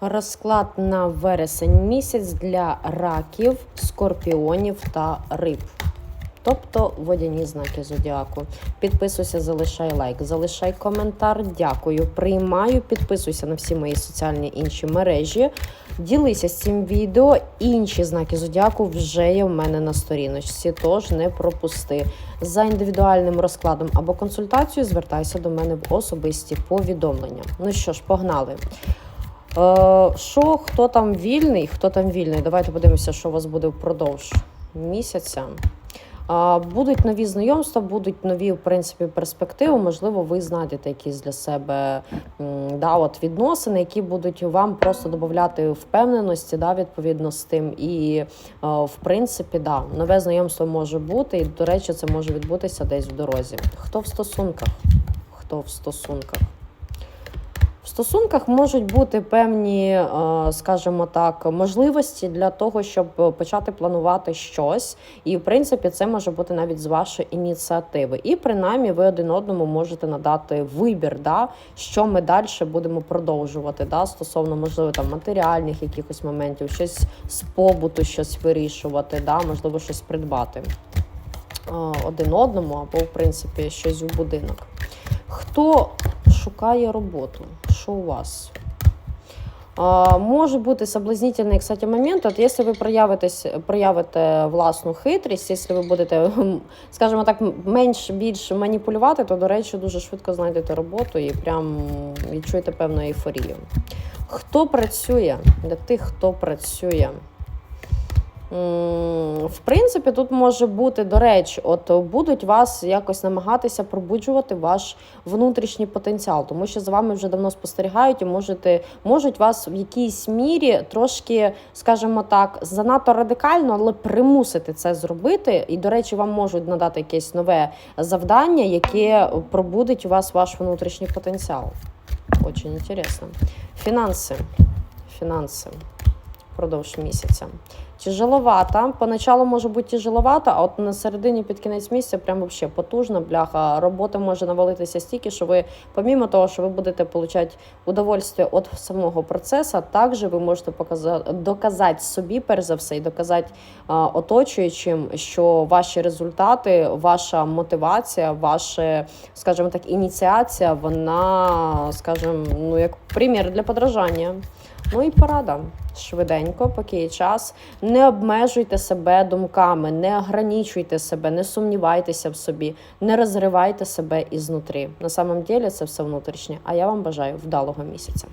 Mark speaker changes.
Speaker 1: Розклад на вересень місяць для раків, скорпіонів та риб. Тобто водяні знаки зодіаку. Підписуйся, залишай лайк, залишай коментар. Дякую. Приймаю, підписуйся на всі мої соціальні інші мережі. Ділися з цим відео. Інші знаки зодіаку вже є в мене на сторіночці, тож не пропусти. За індивідуальним розкладом або консультацією звертайся до мене в особисті повідомлення. Ну що ж, погнали. Е, Що, хто там вільний? Хто там вільний? Давайте подивимося, що у вас буде впродовж місяця. Будуть нові знайомства, будуть нові в принципі перспективи. Можливо, ви знайдете якісь для себе да, от відносини, які будуть вам просто додати впевненості, да, відповідно з тим. І е, в принципі, да, нове знайомство може бути, і до речі, це може відбутися десь в дорозі. Хто в стосунках? Хто в стосунках? Стосунках можуть бути певні, е, скажімо так, можливості для того, щоб почати планувати щось, і в принципі це може бути навіть з вашої ініціативи. І принаймні ви один одному можете надати вибір, да, що ми далі будемо продовжувати, да, стосовно можливо там матеріальних якихось моментів, щось з побуту, щось вирішувати, да, можливо, щось придбати е, один одному, або в принципі щось у будинок. Хто шукає роботу? Що у вас? Може бути соблазнительний, кстати, момент. От якщо ви проявитесь, проявите власну хитрість, якщо ви будете, скажімо так, менш більш маніпулювати, то, до речі, дуже швидко знайдете роботу і прям відчуєте певну ейфорію. Хто працює? Для тих, хто працює. В принципі, тут може бути, до речі, от будуть вас якось намагатися пробуджувати ваш внутрішній потенціал, тому що за вами вже давно спостерігають і можете, можуть вас в якійсь мірі трошки, скажімо так, занадто радикально, але примусити це зробити. І, до речі, вам можуть надати якесь нове завдання, яке пробудить у вас ваш внутрішній потенціал. Очень інтересно. Фінанси. Фінанси впродовж місяця. Тяжеловато. Поначалу може бути тяжеловато, а от на середині під кінець місяця прям вообще потужно, бляха. Робота може навалитися стільки, що ви, помімо того, що ви будете отримати удовольствие від самого процесу, також ви можете показати, доказати собі, перш за все, і доказати а, оточуючим, що ваші результати, ваша мотивація, ваша, скажімо так, ініціація, вона, скажімо, ну як примір для подражання. Ну і порада швиденько, поки є час. Не обмежуйте себе думками, не ограничуйте себе, не сумнівайтеся в собі, не розривайте себе ізнутрі. На самом деле це все внутрішнє. А я вам бажаю вдалого місяця.